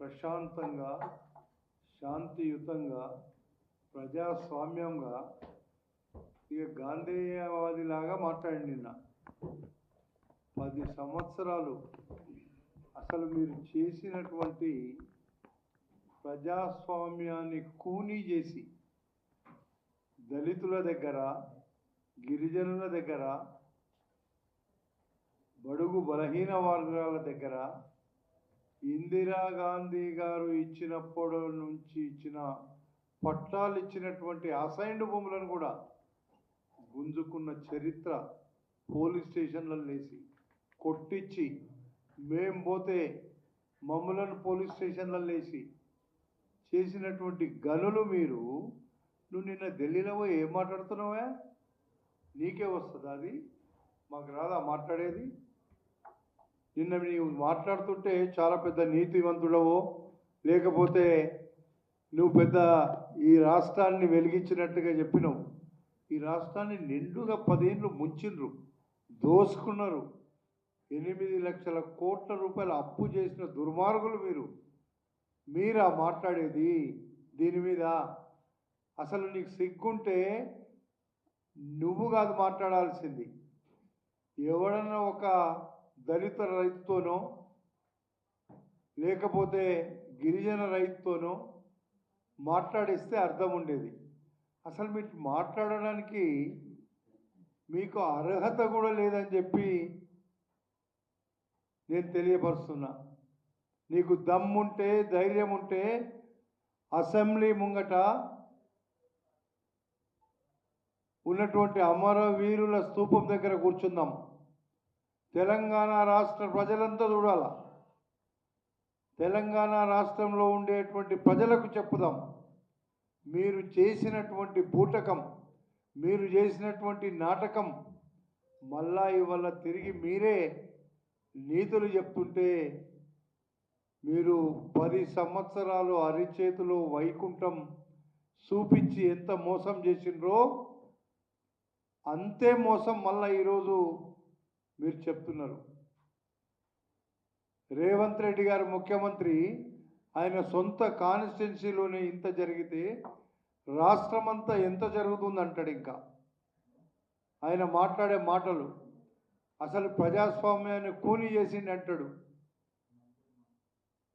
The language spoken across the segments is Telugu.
ప్రశాంతంగా శాంతియుతంగా ప్రజాస్వామ్యంగా ఇక గాంధేయవాదిలాగా మాట్లాడి నిన్న. పది సంవత్సరాలు అసలు మీరు చేసినటువంటి ప్రజాస్వామ్యాన్ని కూనీ చేసి దళితుల దగ్గర గిరిజనుల దగ్గర బడుగు బలహీన వర్గాల దగ్గర ఇందిరాగాంధీ గారు ఇచ్చినప్పటి నుంచి ఇచ్చిన పట్టాలు ఇచ్చినటువంటి అసైన్డ్ భూములను కూడా గుంజుకున్న చరిత్ర పోలీస్ స్టేషన్లను లేచి కొట్టించి మేం పోతే మమ్మలను పోలీస్ స్టేషన్లలో లేచి చేసినటువంటి గనులు మీరు నువ్వు నిన్న ఢిల్లీలో పోయి ఏం మాట్లాడుతున్నావా? నీకే వస్తుందా అది? మాకు రాదా మాట్లాడేది? నిన్న నీవు మాట్లాడుతుంటే చాలా పెద్ద నీతివంతుడవో లేకపోతే నువ్వు పెద్ద ఈ రాష్ట్రాన్ని వెలిగించినట్టుగా చెప్పినావు. ఈ రాష్ట్రాన్ని నిండుగా పదేళ్ళు ముంచిండ్రు దోసుకున్నారు. ఎనిమిది లక్షల కోట్ల రూపాయల అప్పు చేసిన దుర్మార్గులు మీరు. మీరా మాట్లాడేది? దీని మీద అసలు నీకు సిగ్గుంటే నువ్వు కాదు మాట్లాడాల్సింది. ఎవడన్నా ఒక దళిత రైతుతోనో లేకపోతే గిరిజన రైతుతోనో మాట్లాడిస్తే అర్థం ఉండేది అసలు మీరు మాట్లాడడానికి మీకు అర్హత కూడా లేదని చెప్పి నేను తెలియపరుస్తున్నా. నీకు దమ్ముంటే ధైర్యం ఉంటే అసెంబ్లీ ముంగట ఉన్నటువంటి అమరవీరుల స్తూపం దగ్గర కూర్చుందాం. తెలంగాణ రాష్ట్ర ప్రజలంతా చూడాల? తెలంగాణ రాష్ట్రంలో ఉండేటువంటి ప్రజలకు చెప్పుదాం. మీరు చేసినటువంటి బూటకం మీరు చేసినటువంటి నాటకం మళ్ళా ఇవాళ తిరిగి మీరే నీతులు చెప్తుంటే మీరు పది సంవత్సరాలు అరిచేతిలో వైకుంఠం చూపించి ఎంత మోసం చేసిండ్రో అంతే మోసం మళ్ళా ఈరోజు మీరు చెప్తున్నారు. రేవంత్ రెడ్డి గారు ముఖ్యమంత్రి ఆయన సొంత కాన్స్టిట్యున్సీలోనే ఇంత జరిగితే రాష్ట్రమంతా ఎంత జరుగుతుంది అంటాడు ఇంకా? ఆయన మాట్లాడే మాటలు అసలు ప్రజాస్వామ్యాన్ని కూని చేసిండి అంటాడు.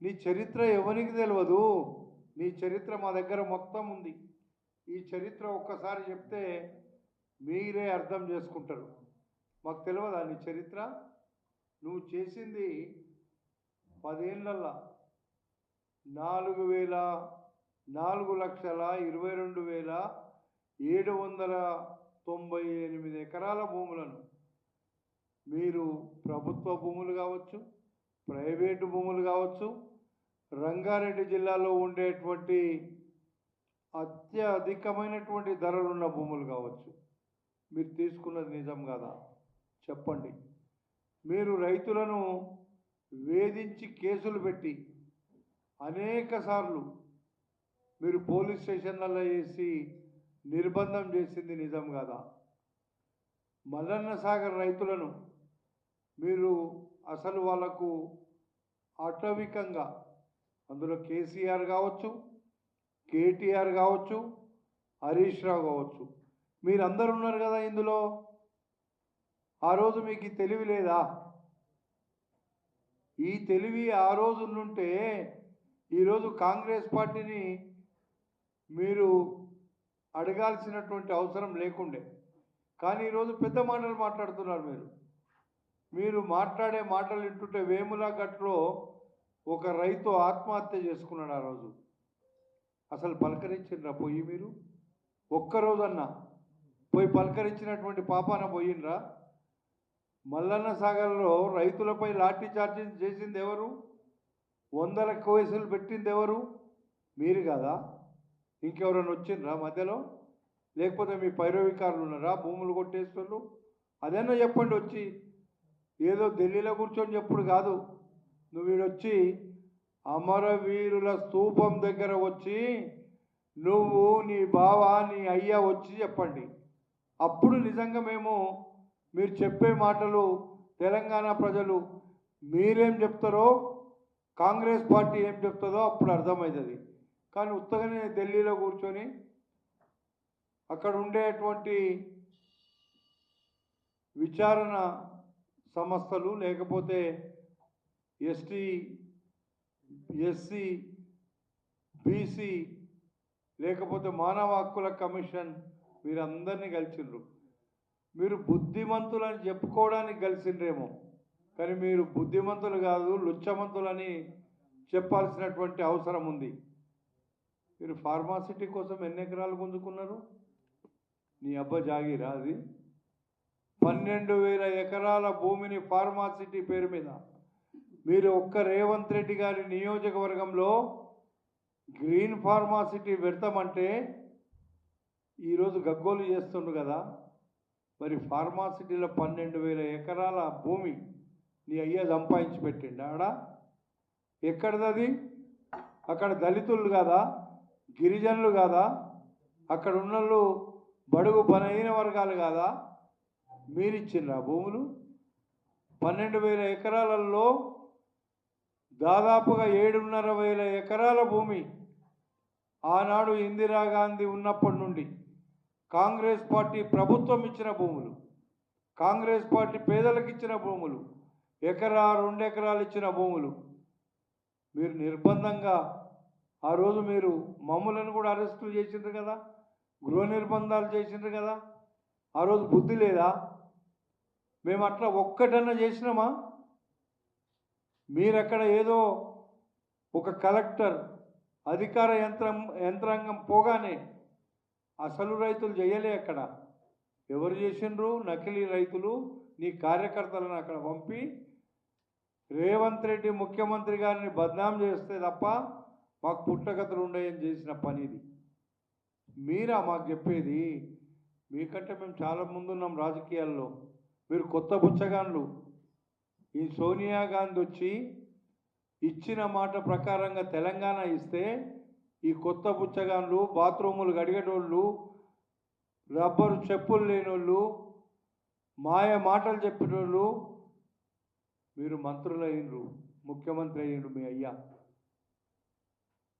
నీ చరిత్ర ఎవరికి తెలియదు నీ చరిత్ర మా దగ్గర మొత్తం ఉంది. ఈ చరిత్ర ఒక్కసారి చెప్తే మీరే అర్థం చేసుకుంటారు. మాకు తెలియదా నీ చరిత్ర? నువ్వు చేసింది పదేళ్ళల్లా నాలుగు వేల నాలుగు లక్షల ఇరవై రెండు వేల ఏడు వందల తొంభై ఎనిమిది ఎకరాల భూములను. మీరు ప్రభుత్వ భూములు కావచ్చు ప్రైవేటు భూములు కావచ్చు రంగారెడ్డి జిల్లాలో ఉండేటువంటి అత్యధికమైనటువంటి ధరలున్న భూములు కావచ్చు. మీరు తీసుకున్నది నిజం కదా? చెప్పండి. మీరు రైతులను వేధించి కేసులు పెట్టి అనేక సార్లు మీరు పోలీస్ స్టేషన్లలో వేసి నిర్బంధం చేసింది నిజం కదా? మల్లన్న సాగర్ రైతులను మీరు అసలు వాళ్ళకు అటవికంగా అందులో కేసీఆర్ కావచ్చు కేటీఆర్ కావచ్చు హరీష్ రావు కావచ్చు మీరందరూ ఉన్నారు కదా ఇందులో? ఆ రోజు మీకు తెలివి లేదా? ఈ తెలివి ఆ రోజు ఈరోజు కాంగ్రెస్ పార్టీని మీరు అడగాల్సినటువంటి అవసరం లేకుండే. కానీ ఈరోజు పెద్ద మాటలు మాట్లాడుతున్నారు మీరు. మీరు మాట్లాడే మాటలు వింటుంటే వేముల గట్లో ఒక రైతు ఆత్మహత్య చేసుకున్నాడు ఆ రోజు. అసలు పలకరించిండ్రా పోయి మీరు? ఒక్కరోజన్నా పోయి పలకరించినటువంటి పాపాన పోయిండ్రా? మల్లన్న సాగర్లో రైతులపై లాఠీ చార్జీలు చేసింది ఎవరు వందల కేసులు పెట్టింది ఎవరు మీరు కదా? ఇంకెవరైనా వచ్చిండ్రా మధ్యలో? లేకపోతే మీ పైరవికారులు ఉన్నారా? భూములు కొట్టేస్తున్నారు అదేనా చెప్పండి వచ్చి. ఏదో ఢిల్లీలో కూర్చొని చెప్పుడు కాదు. నువ్వు వీడొచ్చి అమరవీరుల స్తూపం దగ్గర వచ్చి నువ్వు నీ బావ నీ అయ్య వచ్చి చెప్పండి. అప్పుడు నిజంగా మేము మీరు చెప్పే మాటలు తెలంగాణ ప్రజలు మీరేం చెప్తారో కాంగ్రెస్ పార్టీ ఏం చెప్తుందో అప్పుడు అర్థమవుతుంది. కానీ ఉత్తగానే ఢిల్లీలో కూర్చొని అక్కడ ఉండేటువంటి విచారణ సంస్థలు లేకపోతే ఎస్టీ ఎస్సీ బీసీ లేకపోతే మానవ హక్కుల కమిషన్ వీరందరినీ కలిసిండ్రు మీరు బుద్ధిమంతులని చెప్పుకోవడానికి కలిసిండ్రేమో. కానీ మీరు బుద్ధిమంతులు కాదు లుచ్చమంతులని చెప్పాల్సినటువంటి అవసరం ఉంది. మీరు ఫార్మాసిటీ కోసం ఎన్ని ఎకరాలు గుంజుకున్నారు? నీ అబ్బ జాగిరా అది. పన్నెండు వేల ఎకరాల భూమిని ఫార్మాసిటీ పేరు మీద. మీరు ఒక్క రేవంత్ రెడ్డి గారి నియోజకవర్గంలో గ్రీన్ ఫార్మాసిటీ పెడతామంటే ఈరోజు గగ్గోలు చేస్తుండు కదా. మరి ఫార్మాసిటీలో పన్నెండు వేల ఎకరాల భూమి నీ అయ్య సంపాదించి పెట్టిండు ఆడ? ఎక్కడిదది? అక్కడ దళితులు కాదా? గిరిజనులు కాదా? అక్కడ ఉన్నోళ్ళు బడుగు బలహీన వర్గాలు కాదా? మీరిచ్చిండ్రా భూములు? పన్నెండు వేల ఎకరాలలో దాదాపుగా ఏడున్నర వేల ఎకరాల భూమి ఆనాడు ఇందిరాగాంధీ ఉన్నప్పటి నుండి కాంగ్రెస్ పార్టీ ప్రభుత్వం ఇచ్చిన భూములు కాంగ్రెస్ పార్టీ పేదలకు ఇచ్చిన భూములు ఎకరా రెండు ఎకరాలు ఇచ్చిన భూములు. మీరు నిర్బంధంగా ఆ రోజు మీరు మమ్ములను కూడా అరెస్టులు చేసిండ్రు కదా గృహ నిర్బంధాలు చేసిండ్రు కదా ఆ రోజు బుద్ధి లేదా? మేము అట్లా ఒక్కటన్నా చేసినామా? మీరక్కడ ఏదో ఒక కలెక్టర్ అధికార యంత్రం యంత్రాంగం పోగానే అసలు రైతులు చేయలే అక్కడ. ఎవరు చేసిండ్రు నకిలీ రైతులు. నీ కార్యకర్తలను అక్కడ పంపి రేవంత్ రెడ్డి ముఖ్యమంత్రి గారిని బద్నాం చేస్తే తప్ప మాకు పుట్టగతులు ఉండయని చేసిన పని ఇది మీరా మాకు చెప్పేది? మీకంటే మేము చాలా ముందున్నాం రాజకీయాల్లో. మీరు కొత్త బుచ్చగాన్లు ఈ సోనియా గాంధీ వచ్చి ఇచ్చిన మాట ప్రకారంగా తెలంగాణ ఇస్తే ఈ కొత్త పుచ్చగాన్లు బాత్రూములు కడిగేటోళ్ళు రబ్బరు చెప్పులు లేనోళ్ళు మాయ మాటలు చెప్పినోళ్ళు మీరు మంత్రులు అయినరు ముఖ్యమంత్రి అయ్యిండు మీ అయ్యా.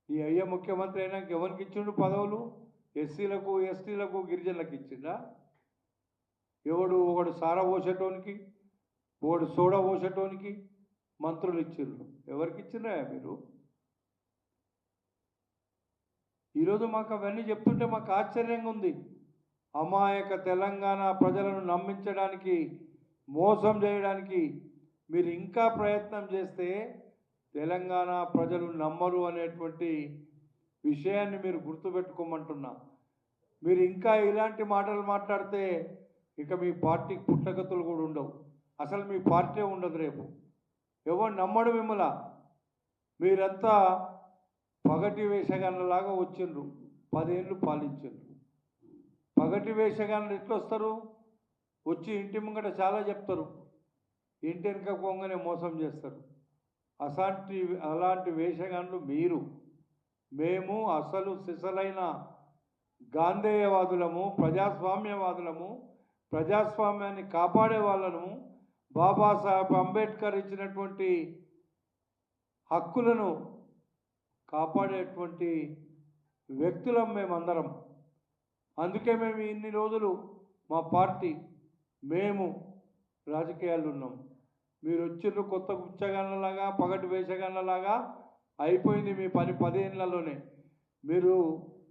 ఈ అయ్య ముఖ్యమంత్రి అయినాక ఎవరికి ఇచ్చిండు పదవులు? ఎస్సీలకు ఎస్టీలకు గిరిజనులకు ఇచ్చిండా ఎవడు ఒకడు సారా పోసేటోనికి ఒకడు సోడా పోసేటోనికి మంత్రులు ఇచ్చిండ్రు. ఎవరికి ఇచ్చిండ్రా మీరు? ఈరోజు మాకు అవన్నీ చెప్తుంటే మాకు ఆశ్చర్యంగా ఉంది. అమాయక తెలంగాణ ప్రజలను నమ్మించడానికి మోసం చేయడానికి మీరు ఇంకా ప్రయత్నం చేస్తే తెలంగాణ ప్రజలు నమ్మరు అనేటువంటి విషయాన్ని మీరు గుర్తుపెట్టుకోమంటున్నా. మీరు ఇంకా ఇలాంటి మాటలు మాట్లాడితే ఇక మీ పార్టీకి పుట్టగతులు కూడా ఉండవు. అసలు మీ పార్టీ ఉండదు రేపు. ఎవరు నమ్మడు మిమ్మల మీరంతా పగటి వేషగాళ్ళలాగా వచ్చిండ్రు. పదేళ్ళు పాలించిండ్రు. పగటి వేషగాళ్ళు ఎట్లా వస్తారు? వచ్చి ఇంటి ముంగట చాలా చెప్తారు. ఇంటి వెనుక పోగానే మోసం చేస్తారు. అసాంటి అలాంటి వేషగాళ్ళు మీరు. మేము అసలు సిసలైన గాంధేయవాదులము ప్రజాస్వామ్యవాదులము ప్రజాస్వామ్యాన్ని కాపాడే వాళ్ళను బాబాసాహెబ్ అంబేద్కర్ ఇచ్చినటువంటి హక్కులను కాపాడేటువంటి వ్యక్తులం మేమందరం. అందుకే మేము ఇన్ని రోజులు మా పార్టీ మేము రాజకీయాలు ఉన్నాం. మీరు వచ్చిండ్రు కొత్త గుచ్చగన్నలాగా పగటి వేషగాళ్ళలాగా అయిపోయింది మీ పని పదేళ్ళలోనే. మీరు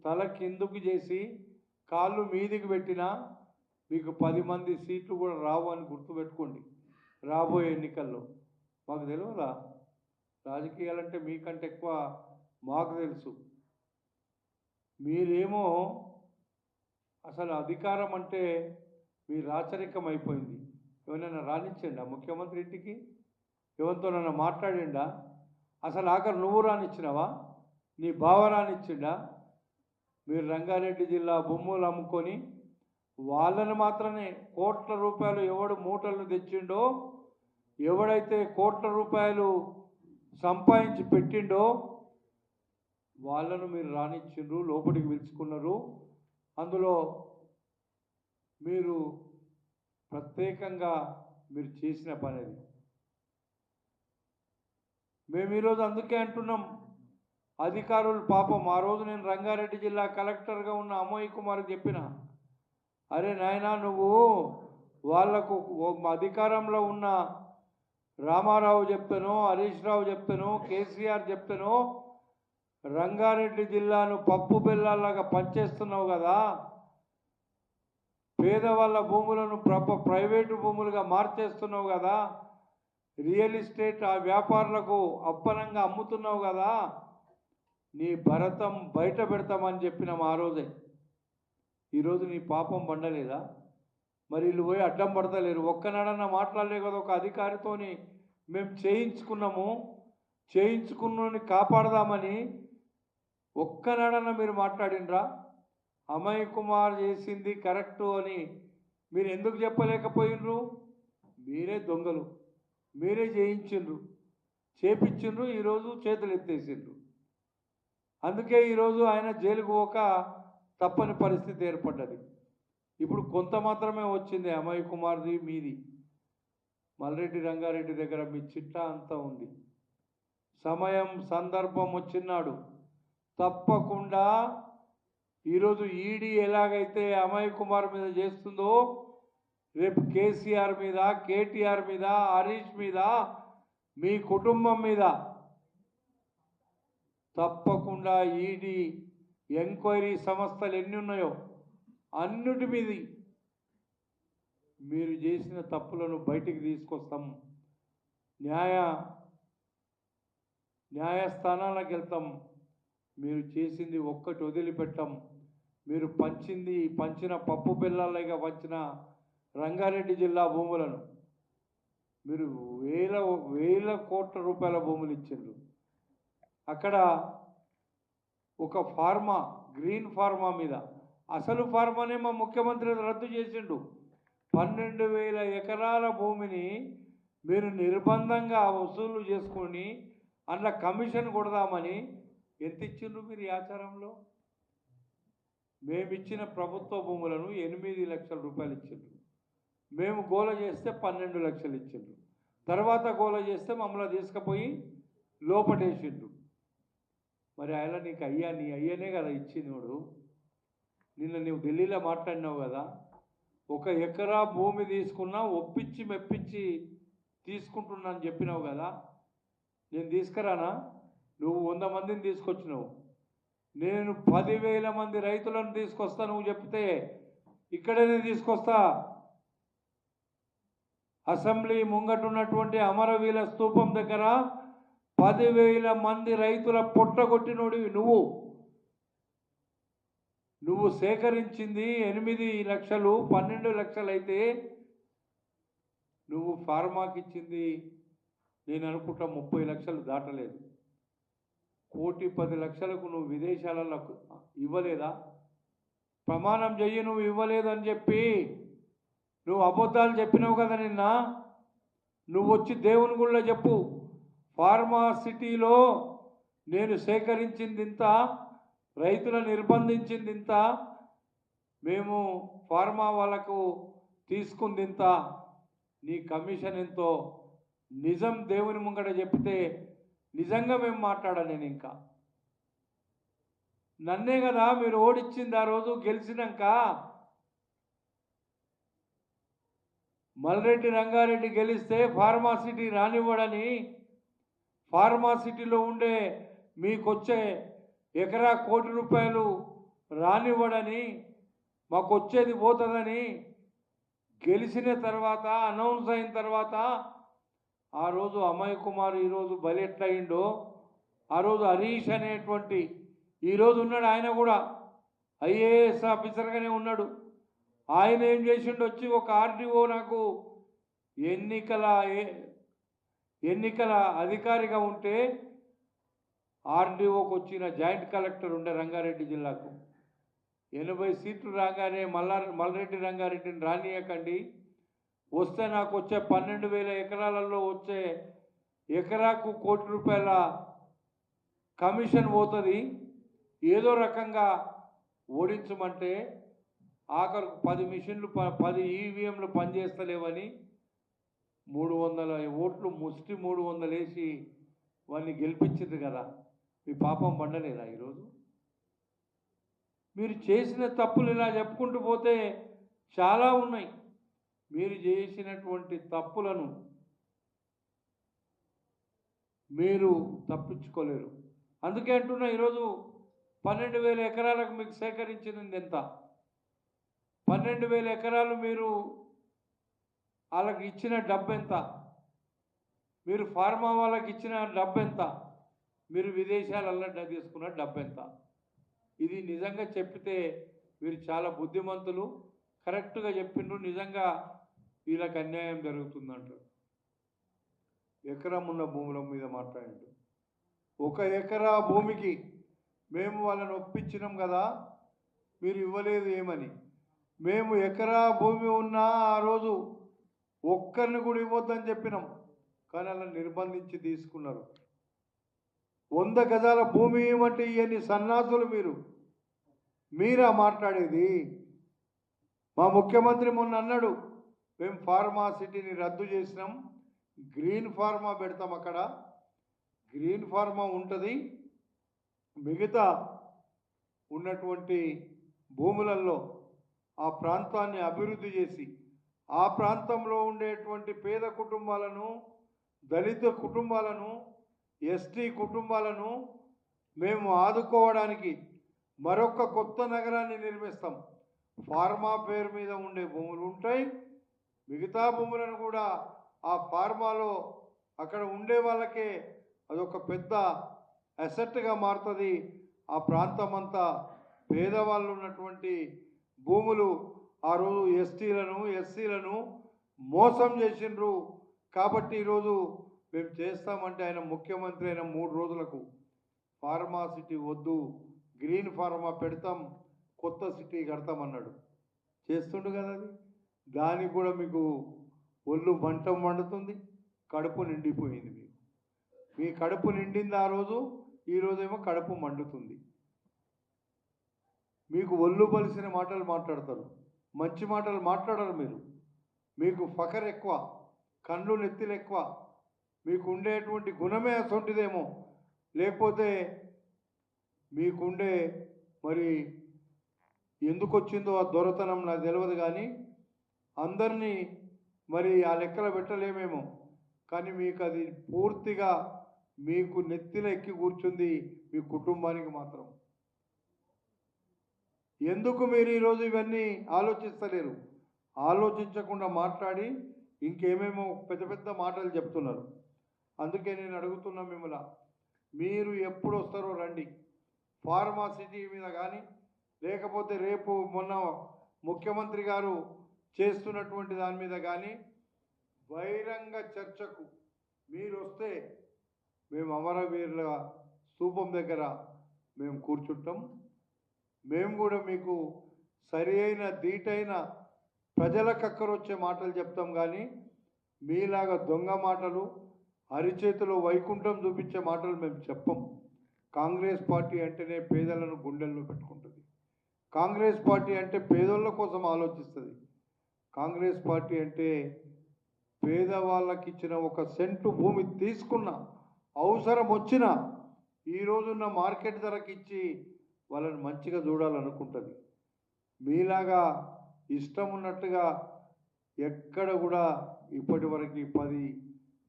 తల కిందుకు చేసి కాళ్ళు మీదికి పెట్టినా మీకు పది మంది సీట్లు కూడా రావు అని గుర్తుపెట్టుకోండి. రాబోయే ఎన్నికల్లో. మాకు తెలియదా రాజకీయాలంటే మీకంటే ఎక్కువ మాకు తెలుసు. మీరేమో అసలు అధికారం అంటే మీ రాచరికం అయిపోయింది. ఎవరైనా రానిచ్చిండా ముఖ్యమంత్రి ఇంటికి? ఎవరితోనైనా మాట్లాడిండా అసలు ఆఖరి నువ్వు రానిచ్చినావా? నీ బావ రానిచ్చిండా? మీరు రంగారెడ్డి జిల్లా బొమ్మలు అమ్ముకొని వాళ్ళని మాత్రమే కోట్ల రూపాయలు ఎవడు మూటలను తెచ్చిండో ఎవడైతే కోట్ల రూపాయలు సంపాదించి పెట్టిండో వాళ్ళను మీరు రానిచ్చిండ్రు లోపలికి పిలుచుకున్నారు. అందులో మీరు ప్రత్యేకంగా మీరు చేసిన పని అది. మేము ఈరోజు అందుకే అంటున్నాం. అధికారులు పాపం ఆ రోజు నేను రంగారెడ్డి జిల్లా కలెక్టర్గా ఉన్న అమోయ్ కుమార్ చెప్పిన అరే నాయనా నువ్వు వాళ్ళకు అధికారంలో ఉన్న రామారావు చెప్తాను హరీష్ రావు చెప్తాను కేసీఆర్ చెప్తాను రంగారెడ్డి జిల్లాను పప్పు బెల్లాలాగా పనిచేస్తున్నావు కదా. పేదవాళ్ళ భూములను ప్రప ప్రైవేటు భూములుగా మార్చేస్తున్నావు కదా. రియల్ ఎస్టేట్ ఆ వ్యాపారులకు అప్పనంగా అమ్ముతున్నావు కదా. నీ భరతం బయట పెడతామని చెప్పినాం ఆ రోజే. ఈరోజు నీ పాపం పండలేదా? మరి వీళ్ళు పోయి అడ్డం పడతలేరు. ఒక్కనాడన్నా మాట్లాడలే కదా ఒక అధికారితోని. మేము చేయించుకున్నాము. చేయించుకున్న కాపాడదామని ఒక్కనాడన్నా మీరు మాట్లాడినరా అమయ్ కుమార్ చేసింది కరెక్టు అని మీరు ఎందుకు చెప్పలేకపోయినరు మీరే దొంగలు. మీరే చేయించిండ్రు చేపించిండ్రు ఈరోజు చేతులు ఎత్తేసిండ్రు అందుకే ఈరోజు ఆయన జైలుకు పోక తప్పని పరిస్థితి ఏర్పడ్డది. ఇప్పుడు కొంత మాత్రమే వచ్చింది అమయ్ కుమార్ది మీది. మల్రెడ్డి రంగారెడ్డి దగ్గర మీ చిట్టా అంతా ఉంది. సమయం సందర్భం వచ్చినాడు. తప్పకుండా ఈరోజు ఈడీ ఎలాగైతే అమయ్ కుమార్ మీద చేస్తుందో రేపు కేసీఆర్ మీద కేటీఆర్ మీద హరీష్ మీద మీ కుటుంబం మీద తప్పకుండా ఈడీ ఎంక్వైరీ సంస్థలు ఎన్ని ఉన్నాయో అన్నిటి మీది మీరు చేసిన తప్పులను బయటికి తీసుకొస్తాం. న్యాయ న్యాయస్థానాలకు వెళ్తాం. మీరు చేసింది ఒక్కటి వదిలిపెట్టం. మీరు పంచింది పంచిన పప్పు పిల్లలుగా పంచిన రంగారెడ్డి జిల్లా భూములను. మీరు వేల వేల కోట్ల రూపాయల భూములు ఇచ్చిండ్రు. అక్కడ ఒక ఫార్మా గ్రీన్ ఫార్మా మీద. అసలు ఫార్మానే మా ముఖ్యమంత్రి రద్దు చేసిండు. పన్నెండు వేల ఎకరాల భూమిని మీరు నిర్బంధంగా వసూలు చేసుకొని అందులో కమిషన్ కొడదామని ఎంత ఇచ్చిండ్రు మీరు ఈ ఆచారంలో? మేమిచ్చిన ప్రభుత్వ భూములను ఎనిమిది లక్షల రూపాయలు ఇచ్చిండ్రు. మేము గోల చేస్తే పన్నెండు లక్షలు ఇచ్చిండ్రు. తర్వాత గోల చేస్తే మమ్మల్ని తీసుకుపోయి లోపటేసిండ్రు. మరి ఆయన నీకు అయ్యా నీ అయ్యనే కదా ఇచ్చింది వాడు. నిన్న నువ్వు ఢిల్లీలో మాట్లాడినావు కదా. ఒక ఎకరా భూమి తీసుకున్నా ఒప్పించి మెప్పించి తీసుకుంటున్నా అని చెప్పినావు కదా. నేను తీసుకురానా? నువ్వు వంద మందిని తీసుకొచ్చినావు. నేను పదివేల మంది రైతులను తీసుకొస్తా నువ్వు చెప్తే ఇక్కడనే తీసుకొస్తా. అసెంబ్లీ ముంగటున్నటువంటి అమరవీల స్తూపం దగ్గర పదివేల మంది రైతుల పొట్టగొట్టినోడివి నువ్వు. నువ్వు సేకరించింది ఎనిమిది లక్షలు పన్నెండు లక్షలు అయితే నువ్వు ఫార్మాకి ఇచ్చింది నేను అనుకుంటా ముప్పై లక్షలు దాటలేదు. కోటి పది లక్షలకు నువ్వు విదేశాలలో ఇవ్వలేదా? ప్రమాణం చెయ్యి నువ్వు ఇవ్వలేదని చెప్పి నువ్వు అబద్ధాలు చెప్పినావు కదా నిన్న? నువ్వు వచ్చి దేవుని గుళ్ళో చెప్పు. ఫార్మా సిటీలో నేను సేకరించింది ఇంత రైతుల నిర్బంధించింది ఇంత మేము ఫార్మా వాళ్ళకు తీసుకుంది ఇంత నీ కమిషన్ ఎంతో. నిజం దేవుని ముంగట చెప్తే నిజంగా మేము మాట్లాడా నేను ఇంకా. నన్నే కదా మీరు ఓడిచ్చింది ఆ రోజు గెలిచినాక? మల్రెడ్డి రంగారెడ్డి గెలిస్తే ఫార్మాసిటీ రానివ్వడని ఫార్మాసిటీలో ఉండే మీకొచ్చే ఎకరా కోటి రూపాయలు రానివ్వడని మాకు వచ్చేది పోతుందని గెలిచిన తర్వాత అనౌన్స్ అయిన తర్వాత ఆ రోజు అమయ్ కుమార్ ఈరోజు బలెట్లయిండో ఆ రోజు హరీష్ అనేటువంటి ఈరోజు ఉన్నాడు ఆయన కూడా. ఐఏఎస్ ఆఫీసర్గానే ఉన్నాడు. ఆయన ఏం చేసిండు? వచ్చి ఒక ఆర్డీఓ నాకు ఎన్నికల ఏ- ఎన్నికల అధికారిగా ఉంటే ఆర్డీఓకి వచ్చిన జాయింట్ కలెక్టర్ ఉండే రంగారెడ్డి జిల్లాకు. ఎనభై సీట్లు రాగానే మల్ల మల్రెడ్డి రంగారెడ్డిని రానియకండి. వస్తే నాకు వచ్చే పన్నెండు వేల ఎకరాలలో వచ్చే ఎకరాకు కోటి రూపాయల కమిషన్ పోతుంది. ఏదో రకంగా ఓడించమంటే ఆఖరికి పది మిషన్లు ప- పది ఈవీఎంలు పనిచేస్తలేవని మూడు వందల ఓట్లు ముష్టి మూడు వందలు వేసి వాళ్ళని గెలిపించింది కదా. మీ పాపం పండలేదా ఈరోజు? మీరు చేసిన తప్పులు ఇలా చెప్పుకుంటూ పోతే చాలా ఉన్నాయి. మీరు చేసినటువంటి తప్పులను మీరు తప్పించుకోలేరు. అందుకే అంటున్నా ఈరోజు పన్నెండు వేల ఎకరాలకు మీకు సేకరించింది ఎంత? పన్నెండు వేల ఎకరాలు మీరు వాళ్ళకి ఇచ్చిన డబ్బు ఎంత? మీరు ఫార్మా వాళ్ళకి ఇచ్చిన డబ్బు ఎంత? మీరు విదేశాలలో తీసుకున్న డబ్బు ఎంత? ఇది నిజంగా చెప్పితే మీరు చాలా బుద్ధిమంతులు కరెక్ట్గా చెప్పిండ్రు నిజంగా వీళ్ళకి అన్యాయం జరుగుతుందంటారు. ఎకరం ఉన్న భూముల మీద మాట్లాడండి. ఒక ఎకరా భూమికి మేము వాళ్ళని ఒప్పించినాం కదా మీరు ఇవ్వలేదు ఏమని? మేము ఎకరా భూమి ఉన్నా ఆ రోజు ఒక్కరిని కూడా ఇవ్వద్దని చెప్పినాం. కానీ అలా నిర్బంధించి తీసుకున్నారు. వంద గజాల భూమి ఏమంటే ఇవన్నీ సన్నాసులు మీరు? మీరా మాట్లాడేది? మా ముఖ్యమంత్రి మొన్న అన్నాడు మేము ఫార్మా సిటీని రద్దు చేసినాం. గ్రీన్ ఫార్మా పెడతాం అక్కడ. గ్రీన్ ఫార్మా ఉంటుంది. మిగతా ఉన్నటువంటి భూములలో ఆ ప్రాంతాన్ని అభివృద్ధి చేసి ఆ ప్రాంతంలో ఉండేటువంటి పేద కుటుంబాలను దళిత కుటుంబాలను ఎస్టీ కుటుంబాలను మేము ఆదుకోవడానికి మరొక కొత్త నగరాన్ని నిర్మిస్తాం. ఫార్మా పేరు మీద ఉండే భూములు ఉంటాయి. మిగతా భూములను కూడా ఆ ఫార్మాలో అక్కడ ఉండే వాళ్ళకే అదొక పెద్ద అసెట్గా మారుతుంది. ఆ ప్రాంతం అంతా పేదవాళ్ళు ఉన్నటువంటి భూములు ఆ రోజు ఎస్టీలను ఎస్సీలను మోసం చేసిండ్రు. కాబట్టి ఈరోజు మేము చేస్తామంటే ఆయన ముఖ్యమంత్రి అయిన మూడు రోజులకు ఫార్మా సిటీ వద్దు గ్రీన్ ఫార్మా పెడతాం కొత్త సిటీ కడతామన్నాడు. చేస్తుండు కదా అది? దానికి కూడా మీకు ఒళ్ళు మంటం వండుతుంది కడుపు నిండిపోయింది మీకు. మీ కడుపు నిండింది ఆ రోజు ఈరోజేమో కడుపు మండుతుంది. మీకు ఒళ్ళు బలిసిన మాటలు మాట్లాడతారు. మంచి మాటలు మాట్లాడరు మీరు. మీకు ఫకర్ ఎక్కువ కళ్ళు నెత్తిలు ఎక్కువ మీకు ఉండేటువంటి గుణమే అసొంటిదేమో లేకపోతే మీకుండే మరి ఎందుకు వచ్చిందో ఆ దొరతనం నాకు తెలియదు కానీ అందరినీ మరి ఆ లెక్కలు పెట్టలేమేమో. కానీ మీకు అది పూర్తిగా మీకు నెత్తిన ఎక్కి కూర్చుంది మీ కుటుంబానికి మాత్రం. ఎందుకు మీరు ఈరోజు ఇవన్నీ ఆలోచిస్తలేరు? ఆలోచించకుండా మాట్లాడి ఇంకేమేమో పెద్ద పెద్ద మాటలు చెప్తున్నారు. అందుకే నేను అడుగుతున్నా మిమ్మల్ని మీరు ఎప్పుడు వస్తారో రండి. ఫార్మాసిటీ మీద కానీ లేకపోతే రేపు మొన్న ముఖ్యమంత్రి గారు చేస్తున్నటువంటి దాని మీద కానీ బహిరంగ చర్చకు మీరు వస్తే మేము అమరవీరుల స్థూపం దగ్గర మేము కూర్చుంటాం. మేము కూడా మీకు సరి అయిన దీటైన ప్రజలకు అక్కరొచ్చే మాటలు చెప్తాం కానీ మీలాగా దొంగ మాటలు అరిచేతిలో వైకుంఠం చూపించే మాటలు మేము చెప్పం. కాంగ్రెస్ పార్టీ అంటేనే పేదలను గుండెల్లో పెట్టుకుంటుంది. కాంగ్రెస్ పార్టీ అంటే పేదోళ్ళ కోసం ఆలోచిస్తుంది. కాంగ్రెస్ పార్టీ అంటే పేదవాళ్ళకి ఇచ్చిన ఒక సెంటు భూమి తీసుకున్న అవసరం వచ్చిన ఈ రోజున్న మార్కెట్ ధరకి ఇచ్చి వాళ్ళని మంచిగా చూడాలనుకుంటుంది. మీలాగా ఇష్టం ఉన్నట్టుగా ఎక్కడ కూడా ఇప్పటి వరకు పది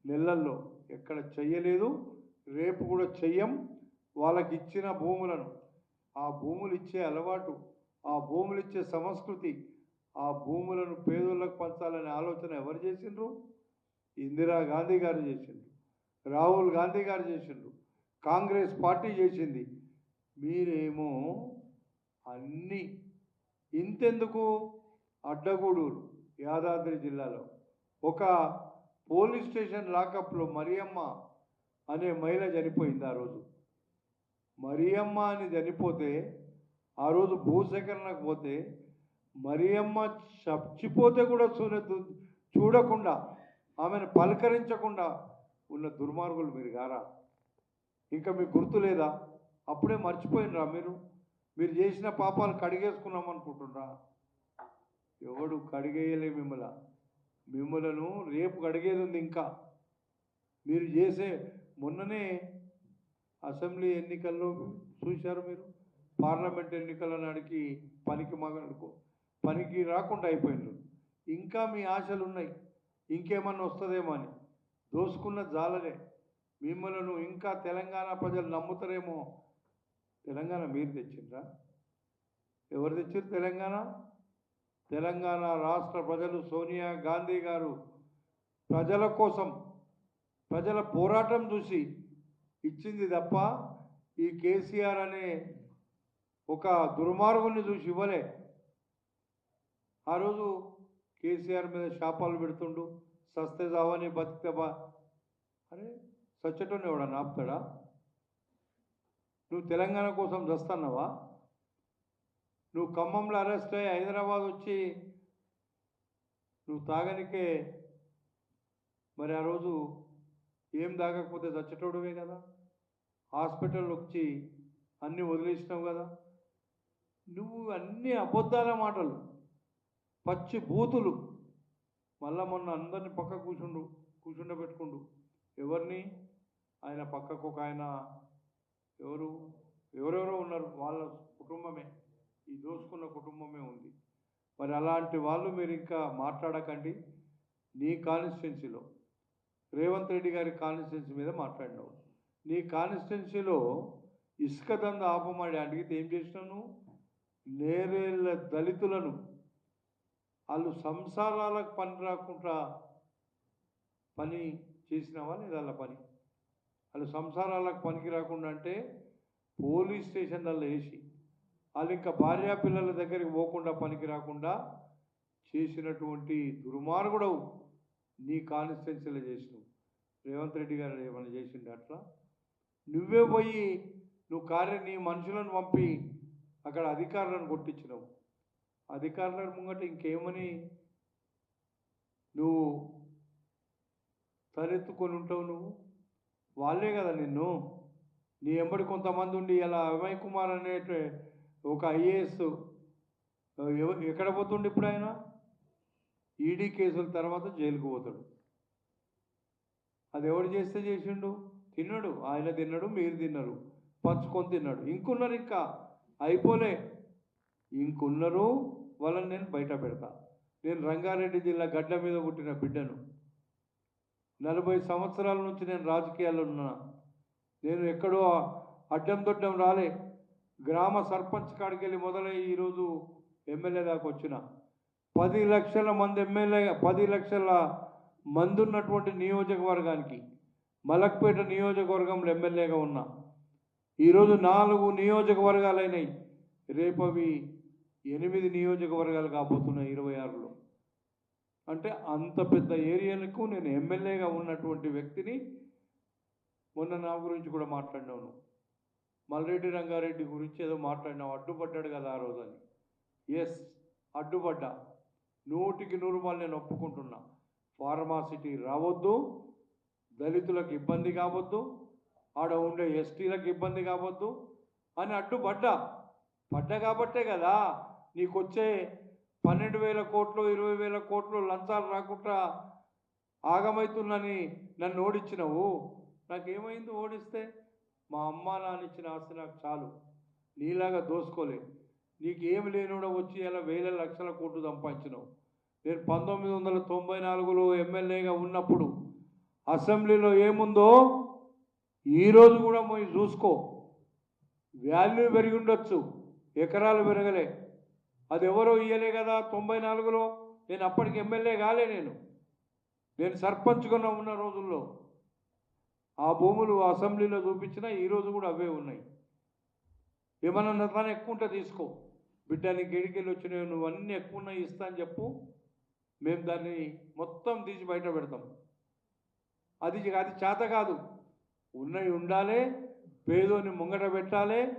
నెలల్లో ఎక్కడ చెయ్యలేదు. రేపు కూడా చెయ్యం. వాళ్ళకి ఇచ్చిన భూములను ఆ భూములు ఇచ్చే అలవాటు ఆ భూములు ఇచ్చే సంస్కృతి ఆ భూములను పేదోళ్ళకు పంచాలనే ఆలోచన ఎవరు చేసిండ్రు? ఇందిరా గాంధీ గారు చేసిండ్రు. రాహుల్ గాంధీ గారు చేసిండ్రు. కాంగ్రెస్ పార్టీ చేసింది. మీరేమో అన్నీ ఇంతెందుకు? అడ్డగూడూరు యాదాద్రి జిల్లాలో. ఒక పోలీస్ స్టేషన్ లాకప్లో మరియమ్మ అనే మహిళ చనిపోయింది ఆ రోజు. మరియమ్మ అని చనిపోతే ఆ రోజు భూసేకరణకు పోతే మరియమ్మ చచ్చిపోతే కూడా చూడ చూడకుండా ఆమెను పలకరించకుండా ఉన్న దుర్మార్గులు మీరు గారా ఇంకా మీకు గుర్తు లేదా? అప్పుడే మర్చిపోయినరా మీరు? మీరు చేసిన పాపాలు కడిగేసుకున్నాం అనుకుంటున్నారా? ఎవడు కడిగేయలే మిమ్మల మిమ్మలను రేపు కడిగేది ఉంది ఇంకా. మీరు చేసే మొన్ననే అసెంబ్లీ ఎన్నికల్లో చూశారు మీరు? పార్లమెంట్ ఎన్నికల నాడికి పనికి మగనుకో. పనికి రాకుండా అయిపోయినారు. ఇంకా మీ ఆశలు ఉన్నాయి ఇంకేమన్నా వస్తుందేమో అని. దోసుకున్న జాలనే మిమ్మల్ని ఇంకా తెలంగాణ ప్రజలు నమ్ముతారేమో. తెలంగాణ మీరు తెచ్చిండ్రా ఎవరు తెచ్చారు తెలంగాణ? తెలంగాణ రాష్ట్ర ప్రజలు సోనియా గాంధీ గారు ప్రజల కోసం ప్రజల పోరాటం చూసి ఇచ్చింది తప్ప ఈ కేసీఆర్ అనే ఒక దుర్మార్గుని చూసి ఇవ్వలే. ఆ రోజు కేసీఆర్ మీద శాపాలు పెడుతుండు సస్తే జావని బతికితే బా అరే సచ్చటోని ఎవడన్నా ఆపుతాడా? నువ్వు తెలంగాణ కోసం చస్తున్నావా నువ్వు ఖమ్మంలో అరెస్ట్ అయ్యి హైదరాబాద్ వచ్చి నువ్వు తాగనికే మరి ఆ రోజు ఏం తాగకపోతే చచ్చేటోడువే కదా? హాస్పిటల్ వచ్చి అన్నీ వదిలేసినావు కదా? నువ్వు అన్ని అబద్ధాల మాటలు పచ్చి బూతులు. మళ్ళా మొన్న అందరిని పక్క కూర్చుండు కూర్చుండబెట్టుకుండు ఎవరిని? ఆయన పక్కకు ఒక ఆయన. ఎవరు? ఎవరెవరో ఉన్నారు. వాళ్ళ కుటుంబమే. ఈ దోసుకున్న కుటుంబమే ఉంది. మరి అలాంటి వాళ్ళు మీరు ఇంకా మాట్లాడకండి. నీ కాన్స్టిట్యున్సీలో. రేవంత్ రెడ్డి గారి కాన్స్టిట్యున్సీ మీద మాట్లాడినావు. నీ కాన్స్టిట్యున్సీలో ఇసుక దంద ఆపమని అడిగితే ఏం చేసినావు? నేరేళ్ళ దళితులను వాళ్ళు సంసారాలకు పని రాకుండా పని చేసినావా లేదా వాళ్ళ పని? వాళ్ళు సంసారాలకు పనికి రాకుండా అంటే పోలీస్ స్టేషన్లలో వేసి వాళ్ళు ఇంకా భార్యా పిల్లల దగ్గరికి పోకుండా పనికి రాకుండా చేసినటువంటి దుర్మార్గుడవు నీ కాన్స్టిట్యున్సీలో చేసినావు. రేవంత్ రెడ్డి గారు ఏమైనా చేసిండు అట్లా? నువ్వే పోయి నువ్వు కార్య నీ మనుషులను పంపి అక్కడ అధికారులను కొట్టించినావు. అధికారుల ముంగట ఇంకేమని నువ్వు తలెత్తుకొని ఉంటావు నువ్వు? వాళ్ళే కదా నిన్ను. నీ ఎంబడి కొంతమంది ఉండి ఇలా అభయ్ కుమార్ అనే ఒక ఐఏఎస్ ఎక్కడ పోతుండే ఇప్పుడు ఆయన? ఈడీ కేసుల తర్వాత జైలుకు పోతాడు. అది ఎవడు చేస్తే చేసిండు? తిన్నాడు. ఆయన తిన్నాడు మీరు తిన్నారు. పంచుకొని తిన్నాడు. ఇంకున్నారు ఇంకా. అయిపోలే. ఇంకున్నారు వాళ్ళని నేను బయట పెడతా. నేను రంగారెడ్డి జిల్లా గడ్డ మీద పుట్టిన బిడ్డను. నలభై సంవత్సరాల నుంచి నేను రాజకీయాల్లో ఉన్నా. నేను ఎక్కడో అడ్డం దొడ్డం రాలే. గ్రామ సర్పంచ్ కాడికి వెళ్ళి మొదలై ఈరోజు ఎమ్మెల్యే దాకా వచ్చిన. పది లక్షల మంది ఎమ్మెల్యే పది లక్షల మంది ఉన్నటువంటి నియోజకవర్గానికి మలక్పేట నియోజకవర్గంలో ఎమ్మెల్యేగా ఉన్నా. ఈరోజు నాలుగు నియోజకవర్గాలైనవి రేపవి ఎనిమిది నియోజకవర్గాలు కాబోతున్నాయి ఇరవై ఆరులో. అంటే అంత పెద్ద ఏరియాలకు నేను ఎమ్మెల్యేగా ఉన్నటువంటి వ్యక్తిని మొన్న నా గురించి కూడా మాట్లాడినాను. మల్రెడ్డి రంగారెడ్డి గురించి ఏదో మాట్లాడినావు అడ్డుపడ్డాడు కదా ఆ రోజని. అని ఎస్ అడ్డుపడ్డా. నూటికి నూరు రూపాయలు నేను ఒప్పుకుంటున్నా. ఫార్మాసిటీ రావద్దు దళితులకు ఇబ్బంది కావద్దు ఆడ ఉండే ఎస్టీలకు ఇబ్బంది కావద్దు అని అడ్డుపడ్డా. పడ్డా కాబట్టే కదా. నీకు వచ్చే పన్నెండు వేల కోట్లు ఇరవై వేల కోట్లు లంచాలు రాకుండా ఆగమవుతుందని నన్ను ఓడించినవు. నాకేమైంది ఓడిస్తే? మా అమ్మ నాన్న ఇచ్చిన ఆస్తి నాకు చాలు. నీలాగా దోసుకోలే నీకు ఏమి లేనివాడో వచ్చి ఇలా వేల లక్షల కోట్లు సంపాదించినావు. నేను పంతొమ్మిది వందల తొంభై నాలుగులో ఎమ్మెల్యేగా ఉన్నప్పుడు అసెంబ్లీలో ఏముందో ఈరోజు కూడా పోయి చూసుకో. వాల్యూ పెరిగి ఉండొచ్చు. ఎకరాలు పెరగలే. అది ఎవరో ఇయ్యలే కదా తొంభై నాలుగులో. నేను అప్పటికి ఎమ్మెల్యే కాలే నేను. నేను సర్పంచ్గా ఉన్న రోజుల్లో ఆ భూములు అసెంబ్లీలో చూపించినా ఈరోజు కూడా అవే ఉన్నాయి. ఏమన్నా తన ఎక్కువ ఉంటే తీసుకో. బిడ్డ నీకు ఎడికెళ్ళి వచ్చినాయి నువ్వు అన్నీ ఎక్కువ ఉన్నాయి ఇస్తా అని చెప్పు. మేము దాన్ని మొత్తం తీసి బయట పెడతాం. అది అది చేత కాదు. ఉన్నవి ఉండాలి పేదోని ముంగట పెట్టాలి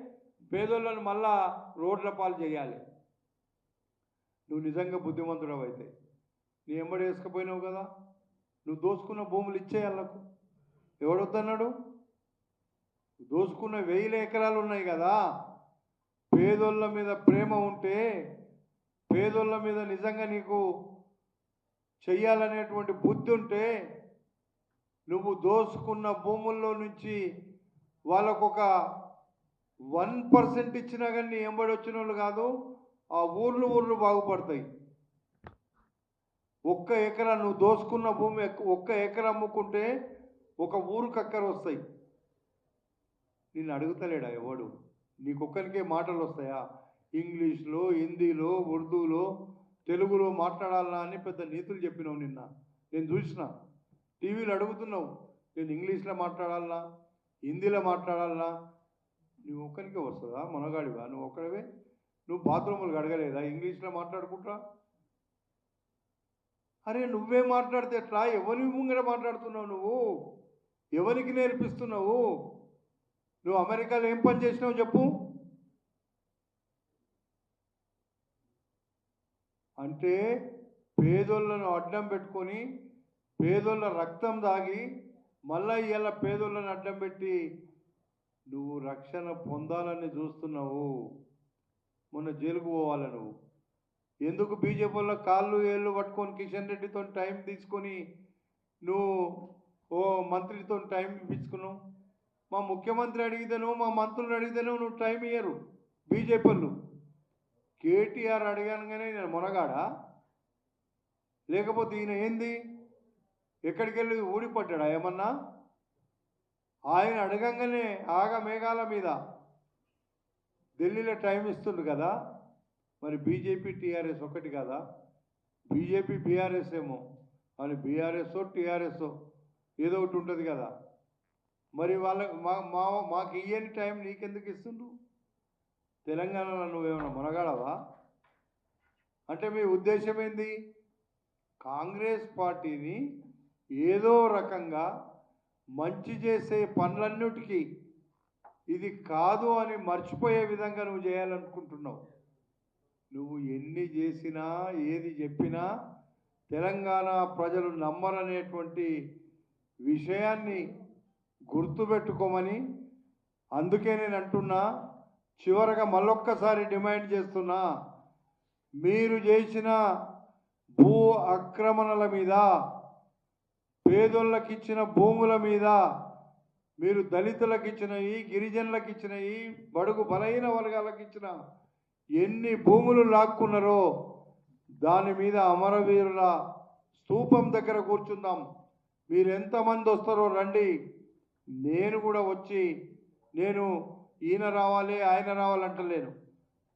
పేదోళ్ళని మళ్ళా రోడ్ల పాలు చేయాలి. నువ్వు నిజంగా బుద్ధిమంతుడవు అయితే. నీ ఎంబడి వేసుకుపోయినావు కదా. నువ్వు దోసుకున్న భూములు ఇచ్చే వాళ్ళకు. ఎవడొద్దన్నాడు? దోసుకున్న వెయ్యి ఎకరాలు ఉన్నాయి కదా. పేదోళ్ళ మీద ప్రేమ ఉంటే పేదోళ్ళ మీద నిజంగా నీకు చెయ్యాలనేటువంటి బుద్ధి ఉంటే నువ్వు దోసుకున్న భూముల్లో నుంచి వాళ్ళకొక వన్ పర్సెంట్ ఇచ్చినా కానీ నీ ఎంబడి వచ్చిన వాళ్ళు కాదు. ఆ ఊర్లు ఊర్లు బాగుపడతాయి. ఒక్క ఎకరా నువ్వు దోసుకున్న భూమి ఒక్క ఎకరా అమ్ముకుంటే ఒక ఊరు కక్కర వస్తాయి. నిన్ను అడుగుతలేడా ఎవడు? నీకొక్కరికే మాటలు వస్తాయా? ఇంగ్లీష్లో హిందీలో ఉర్దూలో తెలుగులో మాట్లాడాలా అని పెద్ద నీతులు చెప్పినావు నిన్న. నేను చూసిన. టీవీలో అడుగుతున్నావు. నేను ఇంగ్లీష్లో మాట్లాడాలనా? హిందీలో మాట్లాడాలనా? నువ్వు ఒక్కరికే వస్తుందా? మనగాడివా? నువ్వు ఒక్కడవే? నువ్వు బాత్రూములు గడగలేదా ఇంగ్లీష్లో మాట్లాడుకుంటా? అరే నువ్వే మాట్లాడితే ఎట్లా? ఎవరి ముంగడ మాట్లాడుతున్నావు నువ్వు? ఎవరికి నేర్పిస్తున్నావు? నువ్వు అమెరికాలో ఏం పని చేసినావు చెప్పు. అంటే పేదోళ్ళను అడ్డం పెట్టుకొని పేదోళ్ళ రక్తం దాగి మళ్ళా ఇవాళ పేదోళ్ళని అడ్డం పెట్టి నువ్వు రక్షణ పొందాలని చూస్తున్నావు. మొన్న జైలుకు పోవాలి నువ్వు? ఎందుకు బీజేపీ వాళ్ళ కాళ్ళు ఏళ్ళు పట్టుకొని కిషన్ రెడ్డితో టైం తీసుకొని నువ్వు ఓ మంత్రితో టైం ఇప్పించుకున్నావు? మా ముఖ్యమంత్రి అడిగితేను మా మంత్రులు అడిగితేను నువ్వు టైం ఇయ్యరు బీజేపీ వాళ్ళు. కేటీఆర్ అడిగానుగానే నేను మొనగాడా? లేకపోతే ఈయన ఏంది? ఎక్కడికి వెళ్ళి ఊడిపడ్డా ఏమన్నా? ఆయన అడగంగానే ఆగ మేఘాల మీద. ఢిల్లీలో టైం ఇస్తుండ్రు కదా? మరి బీజేపీ టీఆర్ఎస్ ఒకటి కదా? బీజేపీ బీఆర్ఎస్ ఏమో. అని బీఆర్ఎస్ టీఆర్ఎస్ ఏదో ఒకటి ఉంటుంది కదా? మరి వాళ్ళ మా మా మాకు ఇయ్యని టైం నీకెందుకు ఇస్తుండ్రు? తెలంగాణలో నువ్వేమైనా మునగాడవా? అంటే మీ ఉద్దేశం ఏంది? కాంగ్రెస్ పార్టీని ఏదో రకంగా మంచి చేసే పనులన్నిటికీ ఇది కాదు అని మర్చిపోయే విధంగా నువ్వు చేయాలనుకుంటున్నావు. నువ్వు ఎన్ని చేసినా ఏది చెప్పినా తెలంగాణ ప్రజలు నమ్మరనేటువంటి విషయాన్ని గుర్తుపెట్టుకోమని అందుకే నేను అంటున్నా చివరగా మళ్ళొక్కసారి డిమాండ్ చేస్తున్నా మీరు చేసిన భూ ఆక్రమణల మీద పేదోళ్ళకిచ్చిన భూముల మీద మీరు దళితులకు ఇచ్చినవి గిరిజనులకు ఇచ్చినవి బడుగు బలహీన వర్గాలకు ఇచ్చిన ఎన్ని భూములు లాక్కున్నారో దాని మీద అమరవీరుల స్తూపం దగ్గర కూర్చుందాం. మీరు ఎంతమంది వస్తారో రండి. నేను కూడా వచ్చి నేను ఈయన రావాలి ఆయన రావాలంటలేను.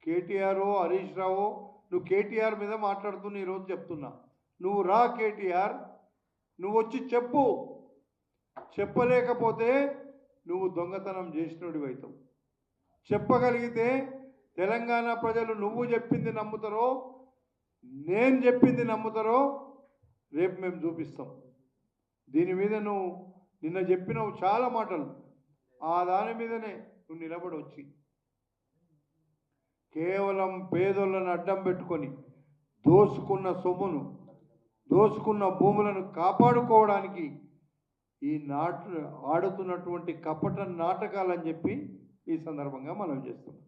కేటీఆర్ హరీష్ రావు నువ్వు కేటీఆర్ మీద మాట్లాడుతున్న ఈరోజు చెప్తున్నా. నువ్వు రా కేటీఆర్ నువ్వు వచ్చి చెప్పు. చెప్పలేకపోతే నువ్వు దొంగతనం చేసినోడివి అవుతావు చెప్పగలిగితే తెలంగాణ ప్రజలు నువ్వు చెప్పింది నమ్ముతారో నేను చెప్పింది నమ్ముతారో రేపు మేము చూపిస్తాం. దీని మీద నువ్వు నిన్న చెప్పినవు చాలా మాటలు. ఆ దాని మీదనే నువ్వు నిలబడి వచ్చి కేవలం పేదోళ్ళను అడ్డం పెట్టుకొని దోసుకున్న సొమ్మును దోసుకున్న భూములను కాపాడుకోవడానికి ఈ నాటు ఆడుతున్నటువంటి కపట నాటకాలని చెప్పి ఈ సందర్భంగా మనం చేస్తున్నాం.